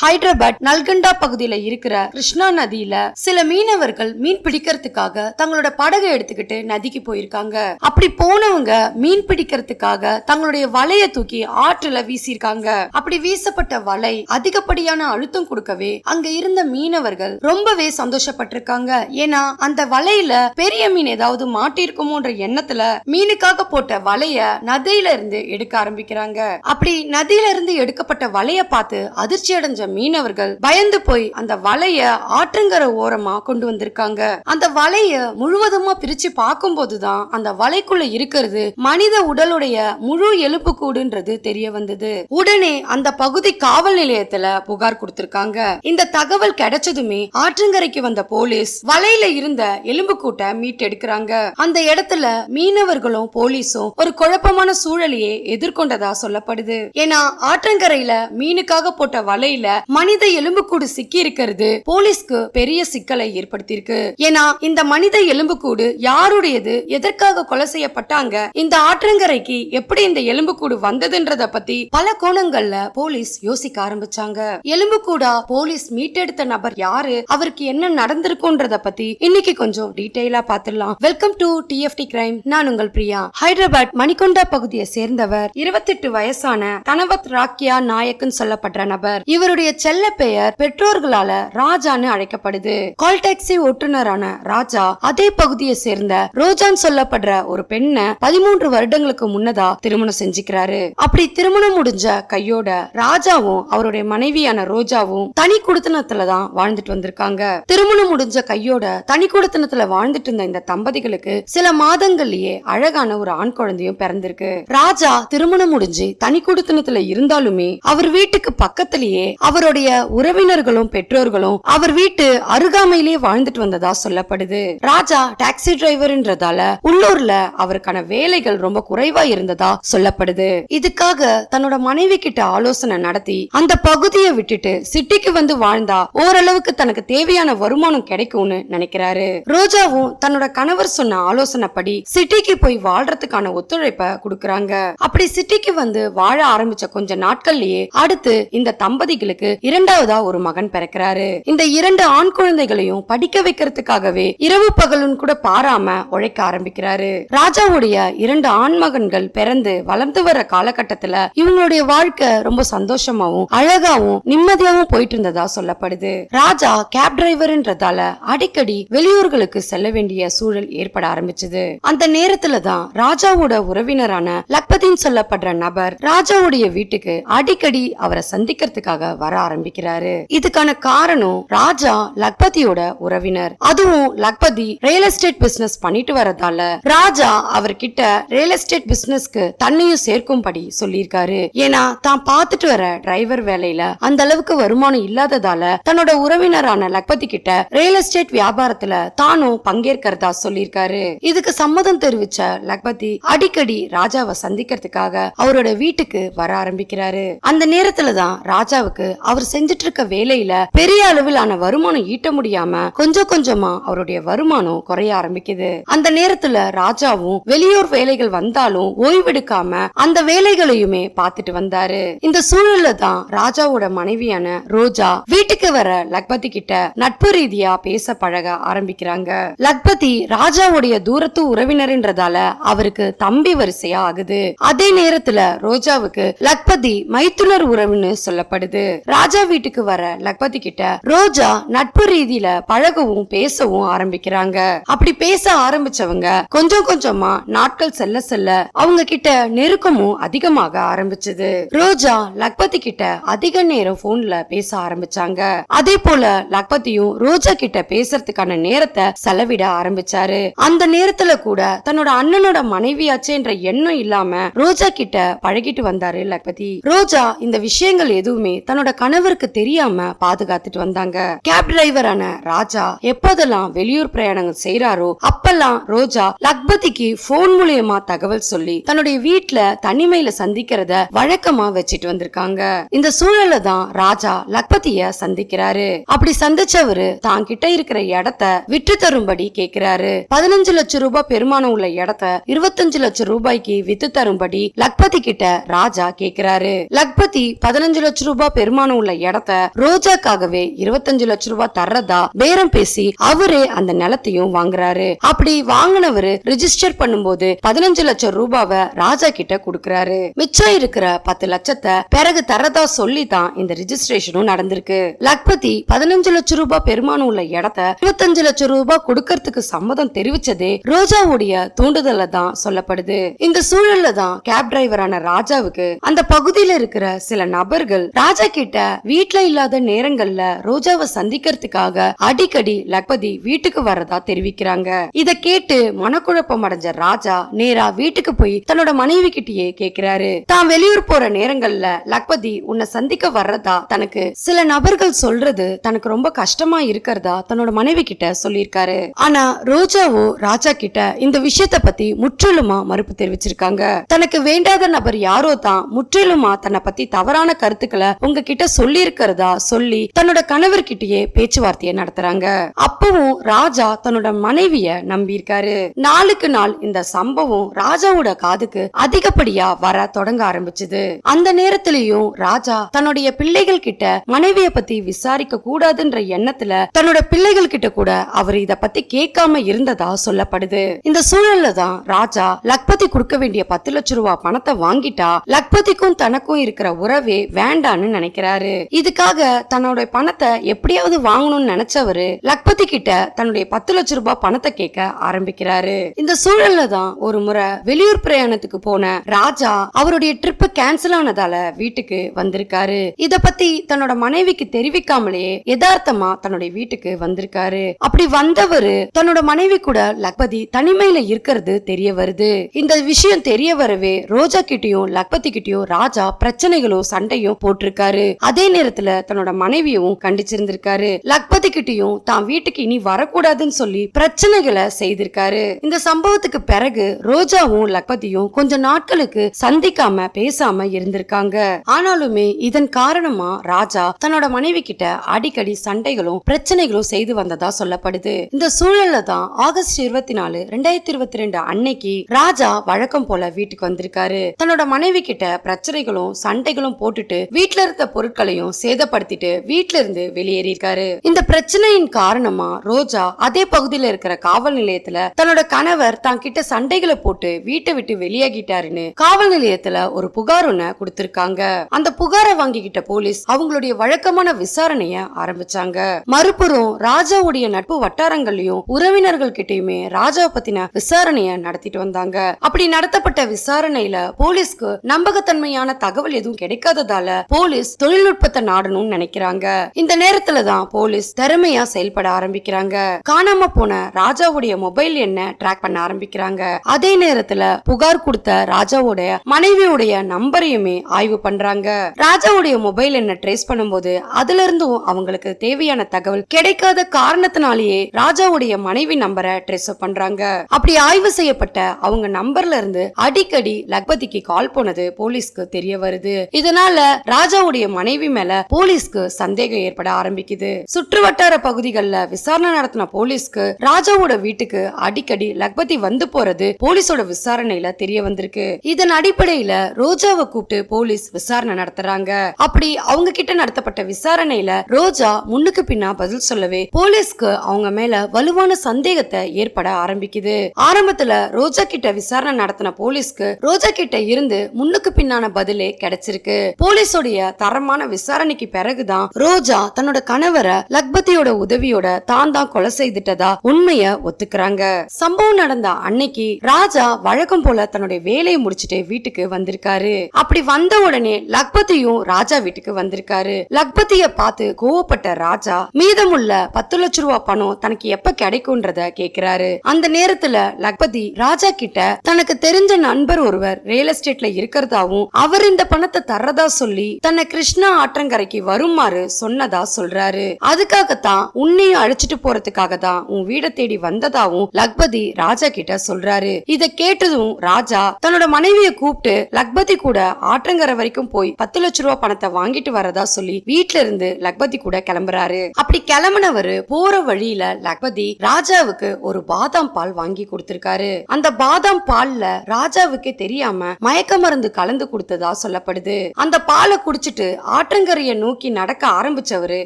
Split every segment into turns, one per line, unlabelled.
ஹைதராபாத் நல்கண்டா பகுதியில இருக்கிற கிருஷ்ணா நதியில சில மீனவர்கள் மீன் பிடிக்கிறதுக்காக தங்களோட படகை எடுத்துக்கிட்டு நதிக்கு போயிருக்காங்க. அப்படி போனவங்க மீன் பிடிக்கிறதுக்காக தங்களுடைய வலைய தூக்கி ஆற்றுல வீசியிருக்காங்க. அப்படி வீசப்பட்ட வலை அதிகப்படியான அழுத்தம் கொடுக்கவே அங்க இருந்த மீனவர்கள் ரொம்பவே சந்தோஷப்பட்டிருக்காங்க. ஏன்னா அந்த வலையில பெரிய மீன் ஏதாவது மாட்டிருக்குமோன்ற எண்ணத்துல மீனுக்காக போட்ட வலைய நதியில இருந்து எடுக்க ஆரம்பிக்கிறாங்க. அப்படி நதியில இருந்து எடுக்கப்பட்ட வலைய பார்த்து அதிர்ச்சி அடைஞ்ச மீனவர்கள் பயந்து போய் அந்த வலைய ஆற்றங்கர ஓரமா கொண்டு வந்திருக்காங்க. அந்த வலைய முழுவதுமா பிரிச்சு பார்க்கும் போதுதான் அந்த வலைக்குள்ள இருக்கிறது மனித உடலுடைய முழு எலும்பு கூடுன்றது தெரிய வந்தது. உடனே அந்த பகுதி காவல் நிலையத்துல புகார் கொடுத்திருக்காங்க. இந்த தகவல் கிடைச்சதுமே ஆற்றங்கரைக்கு வந்த போலீஸ் வலையில இருந்த எலும்பு கூட்ட மீட்டெடுக்கிறாங்க. அந்த இடத்துல மீனவர்களும் போலீஸும் ஒரு குழப்பமான சூழலையே எதிர்கொண்டதா சொல்லப்படுது. ஏன்னா ஆற்றங்கரையில மீனுக்காக போட்ட வலையில மனித எலும்புக்கூடு சிக்கி இருக்கிறது. போலீஸ்க்கு பெரிய சிக்கலை ஏற்படுத்தியிருக்கு. ஏன்னா இந்த மனித எலும்புக்கூடு யாருடையது? எதற்காக கொலை செய்யப்பட்டாங்க? இந்த ஆற்றங்கரைக்கு எப்படி இந்த எலும்புக்கூடு வந்ததுன்றத பத்தி பல கோணங்கள்ல போலீஸ் யோசிக்க ஆரம்பிச்சாங்க. எலும்புக்கூடா போலீஸ் மீட்டெடுத்த நபர் யாரு? அவருக்கு என்ன நடந்திருக்கும்ன்றத பத்தி இன்னைக்கு கொஞ்சம் டீடைலா பாத்துடலாம். Welcome to DFT crime. நான் உங்கள் பிரியா. ஹைதராபாத் மணிகொண்டா பகுதியை சேர்ந்தவர் இருபத்தெட்டு வயசான கனவத் ராக்கியா நாயக்குன்னு சொல்லப்படுற நபர். இவருடைய செல்ல பெயர் பெற்றோர்களால ராஜான்னு அழைக்கப்படுது. கால் டாக்ஸி ஓட்டுநரான ராஜா அதே பகுதியை சேர்ந்த ரோஜான் சொல்லப்படுற ஒரு பெண்ணை பதிமூன்று வருடங்களுக்கு முன்னதா திருமணம் செஞ்சுக்கிறாரு. அப்படி திருமணம் முடிஞ்ச கையோட ராஜாவும் அவருடைய மனைவியான ரோஜாவும் தனி குடுத்தனத்துலதான் வாழ்ந்துட்டு வந்திருக்காங்க. திருமணம் முடிஞ்ச கையோட தனி குடுத்தனத்துல வாழ்ந்துட்டு இருந்த இந்த தம்பதிகளுக்கு சில மாதங்கள்லயே அழகான ஒரு ஆண் குழந்தையும் பிறந்திருக்கு. ராஜா திருமணம் முடிஞ்சு தனி குடுத்தனத்துல இருந்தாலுமே அவர் வீட்டுக்கு பக்கத்திலேயே அவர் அவருடைய உறவினர்களும் பெற்றோர்களும் அவர் வீட்டு அருகாமையிலே வாழ்ந்துட்டு வந்ததா சொல்லப்படுது. ராஜா டாக்ஸி டிரைவர்ன்றதால உள்ளூர்ல அவருக்கான வேலைகள் ரொம்ப குறைவா இருந்ததா சொல்லப்படுது. இதுக்காக தன்னோட மனைவி கிட்ட ஆலோசனை நடத்தி அந்த பகுதியை விட்டுட்டு சிட்டிக்கு வந்து வாழ்ந்தா ஓரளவுக்கு தனக்கு தேவையான வருமானம் கிடைக்கும்னு நினைக்கிறாரு. ரோஜாவும் தன்னோட கணவர் சொன்ன ஆலோசனைப்படி சிட்டிக்கு போய் வாழ்றதுக்கான ஒத்துழைப்ப கொடுக்கறாங்க. அப்படி சிட்டிக்கு வந்து வாழ ஆரம்பிச்ச கொஞ்ச நாட்கள்லயே அடுத்து இந்த தம்பதிகளுக்கு இரண்டாவதா ஒரு மகன் பிறக்கிறாரு. இந்த இரண்டு ஆண் குழந்தைகளையும் படிக்க வைக்கிறதுக்காகவே இரவு பகலும் கூட பாராம உழைக்க ஆரம்பிக்கிறாரு. ராஜாவுடைய இரண்டு ஆண் மகன்கள் பிறந்து வளர்ந்து வர காலகட்டத்துல இவங்களுடைய வாழ்க்கை ரொம்ப சந்தோஷமாவும் அழகாவும் நிம்மதியாவும் போயிட்டு இருந்ததா சொல்லப்படுது. ராஜா கேப் டிரைவர்ன்றதால அடிக்கடி வெளியூர்களுக்கு செல்ல வேண்டிய சூழல் ஏற்பட ஆரம்பிச்சது. அந்த நேரத்துல தான் ராஜாவோட உறவினரான லக்பதின் சொல்லப்படுற நபர் ராஜாவுடைய வீட்டுக்கு அடிக்கடி அவரை சந்திக்கிறதுக்காக வர ஆரம்பிக்கிறாரு. இதுக்கான காரணம் ராஜா லக்பதியோட உறவினர். அதுவும் லக்பதி ரியல் எஸ்டேட் பிசினஸ் பண்ணிட்டு வரதால ராஜா அவர்கிட்ட ரியல் எஸ்டேட் பிசினஸ்க்கு தன்னையும் சேர்க்கும்படி சொல்லியிருக்காரு. ஏன்னா தான் பார்த்துட்டு வர டிரைவர் வேலையில அந்த அளவுக்கு வருமானம் இல்லாததால தன்னோட உறவினரான லக்பதி கிட்ட ரியல் எஸ்டேட் வியாபாரத்துல தானும் பங்கேற்கிறதா சொல்லியிருக்காரு. இதுக்கு சம்மதம் தெரிவிச்ச லக்பதி அடிக்கடி ராஜாவை சந்திக்கிறதுக்காக அவரோட வீட்டுக்கு வர ஆரம்பிக்கிறாரு. அந்த நேரத்துல தான் ராஜாவுக்கு அவர் செஞ்சுட்டு இருக்க வேலையில பெரிய அளவிலான வருமானம் ஈட்ட முடியாம கொஞ்சம் கொஞ்சமா அவருடைய வருமானம் குறைய ஆரம்பிக்குது. அந்த நேரத்துல ராஜாவும் வெளியூர் வேலைகள் வந்தாலும் ஓய்வெடுக்காம அந்த வேலைகளையுமே பார்த்துட்டு வந்தாரு. இந்த சூழல்ல தான் ராஜாவோட மனைவியான ரோஜா வீட்டுக்கு வர லக்பதி கிட்ட நட்பு ரீதியா பேச பழக ஆரம்பிக்கிறாங்க. லக்பதி ராஜாவுடைய தூரத்து உறவினர்ன்றதால அவருக்கு தம்பி வரிசையா ஆகுது. அதே நேரத்துல ரோஜாவுக்கு லக்பதி மைத்துனர் உறவுன்னு சொல்லப்படுது. ராஜா வீட்டுக்கு வர லக்பதி கிட்ட ரோஜா நட்பு ரீதியில பழகவும் பேசவும் ஆரம்பிக்கிறாங்க. அப்படி பேச ஆரம்பிச்சவங்க கொஞ்சம் கொஞ்சமா நாட்கள் செல்ல செல்ல அவங்க கிட்ட நெருக்கமும் அதிகமாக ஆரம்பிச்சது. ரோஜா லக்பதி கிட்ட அதிக நேரம் போன்ல பேச ஆரம்பிச்சாங்க. அதே போல லக்பதியும் ரோஜா கிட்ட பேசுறதுக்கான நேரத்தை செலவிட ஆரம்பிச்சாரு. அந்த நேரத்துல கூட தன்னோட அண்ணனோட மனைவியாச்சேன்ற எண்ணம் இல்லாம ரோஜா கிட்ட பழகிட்டு வந்தாரு லக்பதி. ரோஜா இந்த விஷயங்கள் எதுவுமே தன்னோட கணவருக்கு தெரியாம பாதுகாத்துட்டு வந்தாங்க. கேப் டிரைவரான ராஜா எப்போதெல்லாம் வெளியூர் பிரயாணங்கள் செய்யறாரோ அப்பெல்லாம் ரோஜா லக்பதிக்கு போன் மூலியமா தகவல் சொல்லி தன்னுடைய வீட்டுல தனிமையில சந்திக்கிறத வழக்கமா வச்சிட்டு வந்திருக்காங்க. இந்த சூழல்ல தான் ராஜா லக்பதிய சந்திக்கிறாரு. அப்படி சந்திச்சவரு தான் கிட்ட இருக்கிற இடத்த விற்று தரும்படி கேக்குறாரு. பதினஞ்சு லட்சம் ரூபாய் பெருமானம் உள்ள இடத்த இருபத்தஞ்சு லட்சம் ரூபாய்க்கு வித்து தரும்படி லக்பதி கிட்ட ராஜா கேக்குறாரு. லக்பதி பதினஞ்சு லட்சம் ரூபாய் பெருமானம் பெருமானம் உள்ள இடத்த ரோஜாக்காகவே இருபத்தஞ்சு லட்சம் ரூபாய் தர்றதா பேரம் பேசி அவரே அந்த நிலத்தையும் வாங்குறாரு. அப்படி வாங்கினவரு ரிஜிஸ்டர் பண்ணும்போது பதினஞ்சு லட்சம் ரூபாவை ராஜா கிட்ட கொடுக்கறாரு. மிச்சம் இருக்கிற பத்து லட்சத்தை பிறகு தரதா சொல்லி தான் இந்த ரிஜிஸ்ட்ரேஷனும் நடந்திருக்கு. லக்பதி பதினஞ்சு லட்சம் ரூபாய் பெருமானம் உள்ள இடத்த இருபத்தஞ்சு லட்சம் ரூபாய் கொடுக்கறதுக்கு சம்மதம் தெரிவிச்சதே ரோஜாவுடைய தூண்டுதல்ல தான் சொல்லப்படுது. இந்த சூழல்ல தான் கேப் டிரைவரான ராஜாவுக்கு அந்த பகுதியில இருக்கிற சில நபர்கள் ராஜா கிட்ட வீட்ல இல்லாத நேரங்கள்ல ரோஜாவை சந்திக்கிறதுக்காக அடிக்கடி லக்பதி வீட்டுக்கு வர்றதா தெரிவிக்கிறாங்க. இத கேட்டு மனக்குழப்பம் அடைஞ்ச ராஜா நேரா வீட்டுக்கு போய் தன்னோட மனைவி கிட்டயே கேக்குறாரு. தான் வெளியூர் போற நேரங்கள்ல லக்பதி உன்னை சந்திக்க வர்றதா தனக்கு சில நபர்கள் சொல்றது தனக்கு ரொம்ப கஷ்டமா இருக்கிறதா தன்னோட மனைவி கிட்ட சொல்லியிருக்காரு. ஆனா ரோஜாவோ ராஜா கிட்ட இந்த விஷயத்த பத்தி முற்றிலுமா மறுப்பு தெரிவிச்சிருக்காங்க. தனக்கு வேண்டாத நபர் யாரோ தான் முற்றிலுமா தன்னை பத்தி தவறான கருத்துக்களை உங்ககிட்ட சொல்லியிருக்கிறதா சொல்லி தன்னோட கணவர்கிட்டயே பேச்சுவார்த்தையை நடத்துறாங்க. அப்பவும் ராஜா தன்னோட மனைவிய நம்பி இருக்காரு நாளுக்கு நாள் இந்த சம்பவம் ராஜாவோட காதுக்கு அதிகப்படியா வர தொடங்க ஆரம்பிச்சது. அந்த நேரத்திலயும் ராஜா தன்னுடைய பிள்ளைகள் கிட்ட மனைவிய பத்தி விசாரிக்க கூடாதுன்ற எண்ணத்துல தன்னோட பிள்ளைகள் கிட்ட கூட அவர் இத பத்தி கேட்காம இருந்ததா சொல்லப்படுது. இந்த சூழல்ல தான் ராஜா லக்பதி கொடுக்க வேண்டிய பத்து லட்சம் ரூபாய் பணத்தை வாங்கிட்டா லக்பதிக்கும் தனக்கும் இருக்கிற உறவே வேண்டான்னு நினைக்கிறாரு. இதுக்காக தன்னுடைய பணத்தை எப்படியாவது வாங்கணும்னு நினைச்சவரு லக்பதி கிட்ட தன்னுடைய பத்து லட்சம் ரூபாய் பணத்தை கேட்க ஆரம்பிக்கிறாரு. இந்த சூழல்ல தான் ஒரு முறை வெளியூர் பிரயாணத்துக்கு போன ராஜா அவருடைய ட்ரிப் கேன்சல் ஆனதால வீட்டுக்கு வந்திருக்காரு. இத பத்தி தன்னோட மனைவிக்கு தெரிவிக்காமலேயே யதார்த்தமா தன்னுடைய வீட்டுக்கு வந்திருக்காரு. அப்படி வந்தவரு தன்னோட மனைவி கூட லக்பதி தனிமையில இருக்கிறது தெரிய வருது. இந்த விஷயம் தெரிய வரவே ரோஜா கிட்டயும் லக்பதி கிட்டயும் ராஜா பிரச்சனைகளும் சண்டையும் போட்டிருக்காரு. அதே நேரத்துல தன்னோட மனைவியும் கண்டிச்சிருந்திருக்காரு. லக்பதி கிட்டயும் தான் வீட்டுக்கு இனி வரக்கூடாதுன்னு சொல்லி பிரச்சனைகளை செய்திருக்காரு. இந்த சம்பவத்துக்கு பிறகு ரோஜாவும் லக்பதியும் கொஞ்ச நாட்களுக்கு சந்திக்காம பேசாம இருந்திருக்காங்க. ஆனாலுமே இதன் காரணமா ராஜா தன்னோட மனைவி கிட்ட அடிக்கடி சண்டைகளும் பிரச்சனைகளும் செய்து வந்ததா சொல்லப்படுது. இந்த சூழல்ல தான் ஆகஸ்ட் இருபத்தி நாலு ரெண்டாயிரத்தி இருபத்தி ரெண்டு அன்னைக்கு ராஜா வழக்கம் போல வீட்டுக்கு வந்திருக்காரு. தன்னோட மனைவி கிட்ட பிரச்சனைகளும் சண்டைகளும் போட்டுட்டு வீட்ல இருந்த பொருட்களையும் சேதப்படுத்திட்டு வீட்ல இருந்து வெளியேறியிருக்காரு. இந்த பிரச்சனையின் காரணமா ரோஜா அதே பகுதியில இருக்கிற காவல் நிலையத்துல தன்னோட கணவர் தான் கிட்ட சண்டைகளை போட்டு வீட்டை விட்டு வெளியாகிட்டாருன்னு காவல் நிலையத்துல ஒரு புகார் ஒண்ண கொடுத்திருக்காங்க. அந்த புகாரை வாங்கிக்கிட்ட போலீஸ் அவங்களுடைய வழக்கமான விசாரணைய ஆரம்பிச்சாங்க. மறுபுறம் ராஜாவுடைய நட்பு வட்டாரங்கள்லயும் உறவினர்கள் கிட்டயுமே ராஜாவை பத்தின விசாரணைய நடத்திட்டு வந்தாங்க. அப்படி நடத்தப்பட்ட விசாரணையில போலீஸ்க்கு நம்பகத்தன்மையான தகவல் எதுவும் கிடைக்காததால போலீஸ் தொழில் தொழில்நுட்பத்தை நாடணும்னு நினைக்கிறாங்க. இந்த நேரத்துல தான் போலீஸ் திறமையா செயல்பட ஆரம்பிக்கிறாங்க. காணாம போன ராஜாவுடைய மொபைல் என்ன ட்ராக் பண்ண ஆரம்பிக்கிறாங்க. அதே நேரத்துல புகார் கொடுத்த ராஜாவுடைய மனைவியுடைய நம்பரையுமே ஆய்வு பண்றாங்க. ராஜாவுடைய மொபைல் என்ன ட்ரேஸ் பண்ணும்போது அதுல இருந்தும் அவங்களுக்கு தேவையான தகவல் கிடைக்காத காரணத்தினாலேயே ராஜாவுடைய மனைவி நம்பரை ட்ரேஸ் பண்றாங்க. அப்படி ஆய்வு செய்யப்பட்ட அவங்க நம்பர்ல இருந்து அடிக்கடி லக்பதிக்கு கால் போனது போலீஸ்க்கு தெரிய வருது. இதனால ராஜாவுடைய மனைவி மனைவி மேல போலீஸ்க்கு சந்தேகம் ஏற்பட ஆரம்பிக்குது. சுற்று வட்டார பகுதிகளில் விசாரணை நடத்தின போலீஸ்க்கு ராஜாவோட வீட்டுக்கு அடிக்கடி லக்பதி வந்து போறது போலீஸோட விசாரணையில தெரிய வந்திருக்கு. இதன் அடிப்படையில ரோஜாவை கூப்பிட்டு போலீஸ் விசாரணை நடத்துறாங்க. அப்படி அவங்க கிட்ட நடத்தப்பட்ட விசாரணையில ரோஜா முன்னுக்கு பின்னா பதில் சொல்லவே போலீஸ்க்கு அவங்க மேல வலுவான சந்தேகத்தை ஏற்பட ஆரம்பிக்குது. ஆரம்பத்துல ரோஜா கிட்ட விசாரணை நடத்தின போலீஸ்க்கு ரோஜா கிட்ட இருந்து முன்னுக்கு பின்னான பதிலே கிடைச்சிருக்கு. போலீஸோடைய தரமான விரிவான விசாரணைக்கு பிறகுதான் ரோஜா தன்னோட கணவரை லக்பதியோட உதவியோட தான் தான் கொலை செய்துட்டதா உண்மைய ஒத்துக்கிறாங்க. சம்பவம் நடந்த அன்னைக்கு ராஜா வழக்கம் போல தன்னுடைய வேலையை முடிச்சுட்டு வீட்டுக்கு வந்திருக்காரு. அப்படி வந்த உடனே லக்பதியும் ராஜா வீட்டுக்கு வந்திருக்காரு. லக்பதிய பார்த்து கோவப்பட்ட ராஜா மீதமுள்ள பத்து லட்ச ரூபா பணம் தனக்கு எப்ப கிடைக்கும்ன்றத கேக்குறாரு. அந்த நேரத்துல லக்பதி ராஜா கிட்ட தனக்கு தெரிஞ்ச நண்பர் ஒருவர் ரியல் எஸ்டேட்ல இருக்கிறதாவும் அவர் இந்த பணத்தை தர்றதா சொல்லி தன்னை கிருஷ்ணா ஆற்றங்கரைக்கு வருமாறு சொன்னதா சொல்றாரு. அதுக்காகத்தான் உன்னையும் அழைச்சிட்டு போறதுக்காக தான் உன் வீட தேடி வந்ததாவும் லக்பதி ராஜா கிட்ட சொல்றாரு. இத கேட்டதும் ராஜா தன்னோட மனைவிய கூப்பிட்டு லக்பதி கூட ஆற்றங்கரை வரைக்கும் போய் பத்து லட்ச ரூபாய் பணத்தை வாங்கிட்டு வரதா சொல்லி வீட்ல இருந்து லக்பதி கூட கிளம்புறாரு. அப்படி கிளம்புனவரு போற வழியில லக்பதி ராஜாவுக்கு ஒரு பாதாம் பால் வாங்கி கொடுத்திருக்காரு. அந்த பாதாம் பால்ல ராஜாவுக்கே தெரியாம மயக்க மருந்து கலந்து கொடுத்ததா சொல்லப்படுது. அந்த பாலை குடிச்சிட்டு ஆற்றங்கரையை நோக்கி நடக்க ஆரம்பிச்சவரு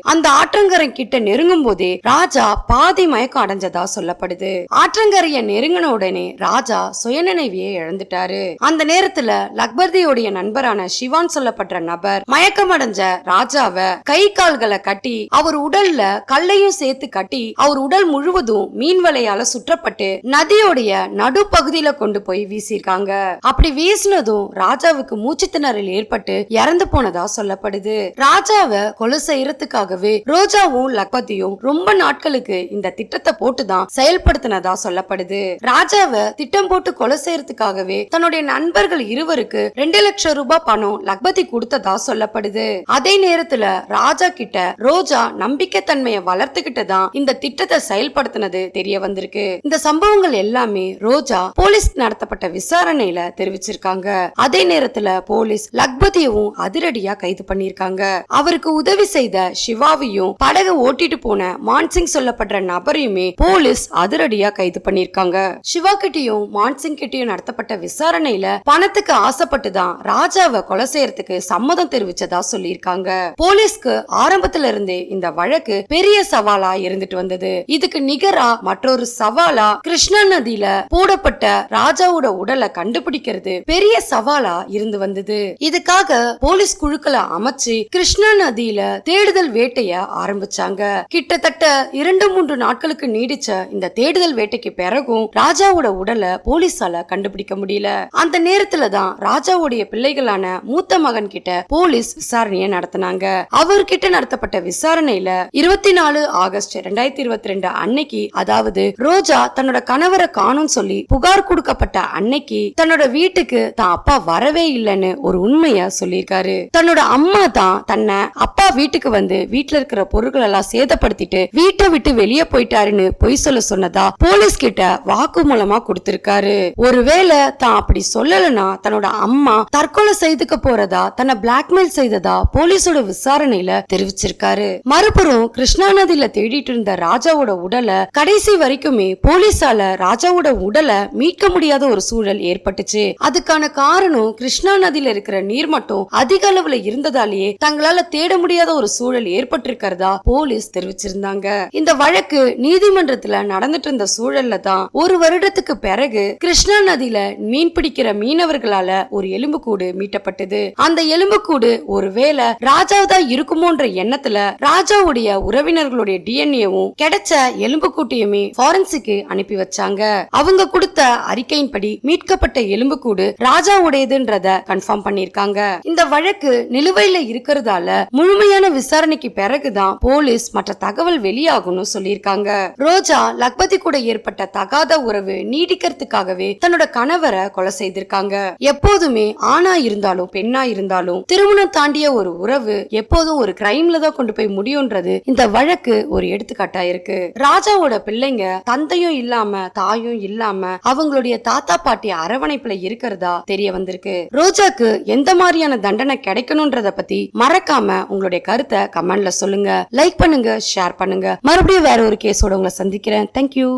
அந்த ஆற்றங்கரை கிட்ட நெருங்கும் போதே ராஜா பாதி மயக்கம் அடைஞ்சதா சொல்லப்படுது. ஆற்றங்கரையை நெருங்கின உடனே ராஜா சுயநினைவியை இழந்துட்டாரு. அந்த நேரத்துல லக்பர்தியோடைய நண்பரான சிவான் சொல்லப்பட்ட நபர் மயக்கமடைஞ்ச ராஜாவை கை கால்களை கட்டி அவர் உடல்ல கல்லையும் சேர்த்து கட்டி அவர் உடல் முழுவதும் மீன் வலையால சுற்றப்பட்டு நதியோடைய நடுப்பகுதியில கொண்டு போய் வீசியிருக்காங்க. அப்படி வீசினதும் ராஜாவுக்கு மூச்சு திணறல் ஏற்பட்டு இறந்து போனதா சொல்லப்படுது. ராஜாவை கொலை செய்யறதுக்காகவே ரோஜாவும் லக்பதியும் ரொம்ப நாட்களுக்கு இந்த திட்டத்தை போட்டுதான் செயல்படுத்தினதா சொல்லப்படுது. ராஜாவை திட்டம் போட்டு கொலை செய்யறதுக்காகவே தன்னுடைய நண்பர்கள் இருவருக்கு ரெண்டு லட்சம் ரூபாய் பணம் லக்பதி கொடுத்ததா சொல்லப்படுது. அதே நேரத்துல ராஜா கிட்ட ரோஜா நம்பிக்கை தன்மையை வளர்த்துக்கிட்டு தான் இந்த திட்டத்தை செயல்படுத்தினது தெரிய வந்திருக்கு. இந்த சம்பவங்கள் எல்லாமே ரோஜா போலீஸ் நடத்தப்பட்ட விசாரணையில தெரிவிச்சிருக்காங்க. அதே நேரத்துல போலீஸ் லக்பதியவும் அதிரடியா கைது பண்ணிருக்காங்க அவருக்கு உதவி செய்த சிவாவையும் படகு ஓட்டிட்டு போன மான்சிங் சொல்லப்படுற நபரையுமே போலீஸ் அதிரடியா கைது பண்ணிருக்காங்க சிவா கிட்டயும் மான்சிங் கிட்டயும் நடத்தப்பட்ட விசாரணையில பணத்துக்கு ஆசைப்பட்டுதான் ராஜாவை கொலை செய்யறதுக்கு சம்மதம் தெரிவிச்சதா சொல்லியிருக்காங்க. போலீஸ்க்கு ஆரம்பத்துல இருந்தே இந்த வழக்கு பெரிய சவாலா இருந்துட்டு வந்தது. இதுக்கு நிகரா மற்றொரு சவாலா கிருஷ்ணா நதியில போடப்பட்ட ராஜாவோட உடலை கண்டுபிடிக்கிறது பெரிய சவாலா இருந்து வந்தது. இதுக்காக போலீஸ் குழுக்களை அமைச்சு ஆச்சு கிருஷ்ணா நதியில தேடுதல் வேட்டைய ஆரம்பிச்சாங்க. கிட்டத்தட்ட இரண்டு மூன்று நாட்களுக்கு நீடிச்ச இந்த தேடுதல் வேட்டைக்கு பிறகும் ராஜாவோட உடலை போலீஸால கண்டுபிடிக்க முடியல. அந்த நேரத்துல தான் ராஜாவுடைய பிள்ளைகளான மூத்த மகன் கிட்ட போலீஸ் விசாரணையை நடத்தினாங்க. அவர்கிட்ட நடத்தப்பட்ட விசாரணையில இருபத்தி நாலு ஆகஸ்ட் ரெண்டாயிரத்தி இருபத்தி ரெண்டு அன்னைக்கு அதாவது ரோஜா தன்னோட கணவரை காணும் சொல்லி புகார் கொடுக்கப்பட்ட அன்னைக்கு தன்னோட வீட்டுக்கு தான் அப்பா வரவே இல்லைன்னு ஒரு உண்மைய சொல்லியிருக்காரு. தன்னோட அம்மா தான் தன்னை அப்பா வீட்டுக்கு வந்து வீட்டுல இருக்கிற பொருட்கள் எல்லாம் சேதப்படுத்திட்டு வீட்டை விட்டு வெளியே போயிட்டாருன்னு பொய் சொல்ல சொன்னதா போலீஸ் கிட்ட வாக்கு மூலமா கொடுத்திருக்காரு. ஒருவேளை தான் அப்படி சொல்லலனா தன்னோட அம்மா தற்கொலை செய்துக்க போறதா தன்னை பிளாக்மெயில் செய்ததா போலீஸோட விசாரணையில தெரிவிச்சிருக்காரு. மறுபுறம் கிருஷ்ணா நதியில தேடிட்டு இருந்த ராஜாவோட உடலை கடைசி வரைக்குமே போலீஸால ராஜாவோட உடலை மீட்க முடியாத ஒரு சூழல் ஏற்பட்டுச்சு. அதுக்கான காரணம் கிருஷ்ணா நதியில இருக்கிற நீர் மட்டும் அதிக அளவுல இருந்ததாலேயே தங்களால தேட முடியாத ஒரு சூழல் ஏற்பட்டிருக்கிறதா போலீஸ் தெரிவிச்சிருந்தாங்க. இந்த வழக்கு நீதிமன்றத்துல நடந்துட்டு இருந்த சூழல்ல தான் ஒரு வருடத்துக்கு பிறகு கிருஷ்ணா நதியில மீன் பிடிக்கிற மீனவர்களால ஒரு எலும்புக்கூடு மீட்டப்பட்டது. அந்த எலும்புக்கூடு ஒருவேளை ராஜாதான் இருக்குமோன்ற எண்ணத்துல ராஜாவுடைய உறவினர்களுடைய டிஎன்ஏவும் கிடைச்ச எலும்புக்கூட்டையுமே ஃபாரன்சிக்கு அனுப்பி வச்சாங்க. அவங்க கொடுத்த அறிக்கையின்படி மீட்கப்பட்ட எலும்புக்கூடு ராஜாவுடையதுன்றத கன்ஃபார்ம் பண்ணிருக்காங்க இந்த வழக்கு நிலுவையில இருக்கிறதால முழுமையான விசாரணைக்கு பிறகுதான் போலீஸ் மற்ற தகவல் வெளியாகும்னு சொல்லியிருக்காங்க. ரோஜா லக்பதி கூட ஏற்பட்ட தகாத உறவு நீடிக்கிறதுக்காகவே தன்னோட கணவரை கொலை செய்திருக்காங்க. எப்போதுமே ஆணா இருந்தாலும் பெண்ணா இருந்தாலும் திருமணம் தாண்டிய ஒரு உறவு எப்போதும் ஒரு கிரைம்ல தான் கொண்டு போய் முடியும்ன்றது இந்த வழக்கு ஒரு எடுத்துக்காட்டா இருக்கு. ராஜாவோட பிள்ளைங்க தந்தையும் இல்லாம தாயும் இல்லாம அவங்களுடைய தாத்தா பாட்டி அரவணைப்புல இருக்கிறதா தெரிய வந்திருக்கு. ரோஜாக்கு எந்த மாதிரியான தண்டனை கிடைக்கணும்ன்றத பத்தி பத்தி மறக்காம உங்களுடைய கருத்தை கமெண்ட்ல சொல்லுங்க. லைக் பண்ணுங்க ஷேர் பண்ணுங்க. மறுபடியும் வேற ஒரு கேஸோட உங்களை சந்திக்கிறேன். தேங்க்யூ